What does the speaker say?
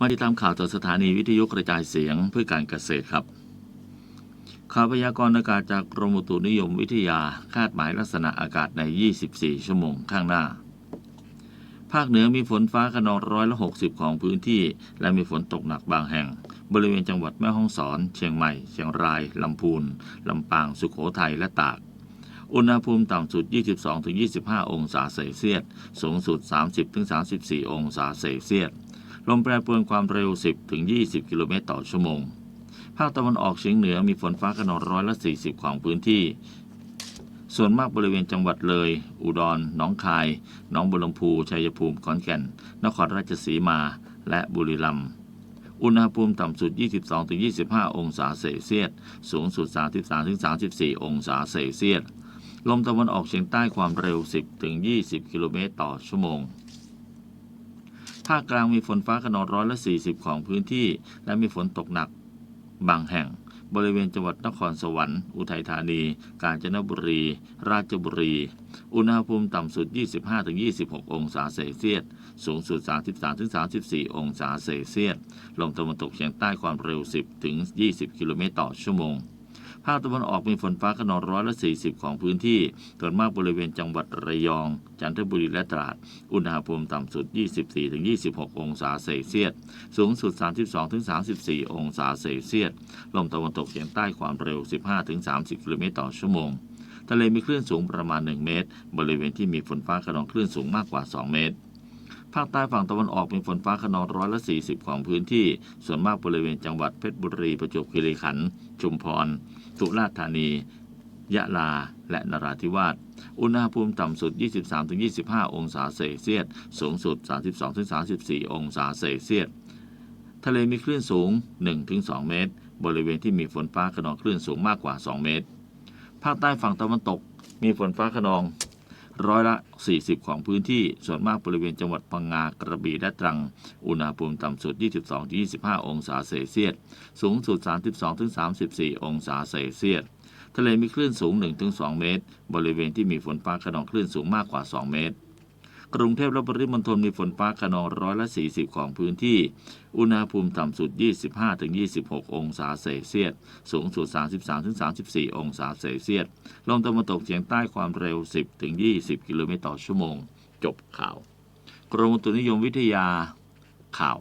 มาติดตามข่าวจากสถานีวิทยุกระจายเสียงเพื่อการเกษตรครับ ข่าวพยากรณ์อากาศจากกรมอุตุนิยมวิทยาคาดหมายลักษณะอากาศใน 24 ชั่วโมงข้างหน้า ภาคเหนือมีฝนฟ้าขนองร้อยละ60 ของพื้นที่ และมีฝนตกหนักบางแห่ง บริเวณจังหวัดแม่ฮ่องสอน เชียงใหม่ เชียงราย ลำพูน ลำปาง สุขโขทัย และตากอุณหภูมิต่ำสุด 22-25 องศาเซลเซียส สูงสุด 30-34 องศาเซลเซียส ลมแปรปรวนความเร็ว 10-20 กิโลเมตรต่อชั่วโมง ภาคตะวันออกเฉียงเหนือมีฝนฟ้าขนองร้อยละ 40 ของพื้นที่ ส่วนมากบริเวณจังหวัดเลย อุดร หนองคาย หนองบัวลำพู ชัยภูมิ ขอนแก่น นครราชสีมา และบุรีรัมย์อุณหภูมิต่ำสุด 22-25 องศาเซลเซียส สูงสุด 33-34 องศาเซลเซียส ลมตะวันออกเฉียงใต้ความเร็ว 10-20 กิโลเมตรต่อชั่วโมง ภาคกลางมีฝนฟ้าขนองร้อยละ40 ของพื้นที่ และมีฝนตกหนักบางแห่ง บริเวณจังหวัดนครสวรรค์ อุทัยธานี กาญจนบุรี ราชบุรี อุณหภูมิต่ำสุด 25-26 องศาเซลเซียส สูงสุด 33-34 องศาเซลเซียส ลมตะวันตกเฉียงใต้ความเร็ว 10-20 กิโลเมตรต่อชั่วโมง ภาคตะวันออกมีฝนฟ้าขนองร้อยละ40ของพื้นที่ส่วนมากบริเวณจังหวัดระยอง จันทบุรีและตราด อุณหภูมิต่ำสุด 24-26 องศาเซลเซียส สูงสุด 32-34 องศาเซลเซียส ลมตะวันตกเฉียงใต้ความเร็ว 15-30 กิโลเมตรต่อชั่วโมง ทะเลมีคลื่นสูงประมาณ 1 เมตร บริเวณที่มีฝนฟ้าขนองคลื่นสูงมากกว่า 2 เมตร ภาคใต้ฝั่งตะวันออกมีฝนฟ้าขนองร้อยละ 40 ของพื้นที่ ส่วนมากบริเวณจังหวัดเพชรบุรี ประจวบคีรีขันธ์ชุมพร สุราษฎร์ธานี ยะลา และนราธิวาส อุณหภูมิต่ำสุด 23-25 องศาเซลเซียส สูงสุด 32-34 องศาเซลเซียส ทะเลมีคลื่นสูง 1-2 เมตร บริเวณที่มีฝนฟ้าขนองคลื่นสูงมากกว่า 2 เมตร ภาคใต้ฝั่งตะวันตกมีฝนฟ้าขนอง ร้อยละ 40 ของพื้นที่ ส่วนมากบริเวณจังหวัดพังงากระบี่และตรัง อุณหภูมิต่ำสุด 22-25 องศาเซลเซียส สูงสุด 32-34 องศาเซลเซียส ทะเลมีคลื่นสูง 1-2 เมตร บริเวณที่มีฝนฟ้าขนองคลื่นสูงมากกว่า 2 เมตร กรุงเทพและปริมณฑลมีฝนฟ้าขนองร้อยละ40 ของพื้นที่ อุณหภูมิต่ำสุด 25-26 องศาเซลเซียส สูงสุด 33-34 องศาเซลเซียส ลมตะวันตกเฉียงใต้ความเร็ว 10-20 กิโลเมตรต่อชั่วโมง จบข่าว กรมอุตุนิยมวิทยาข่าว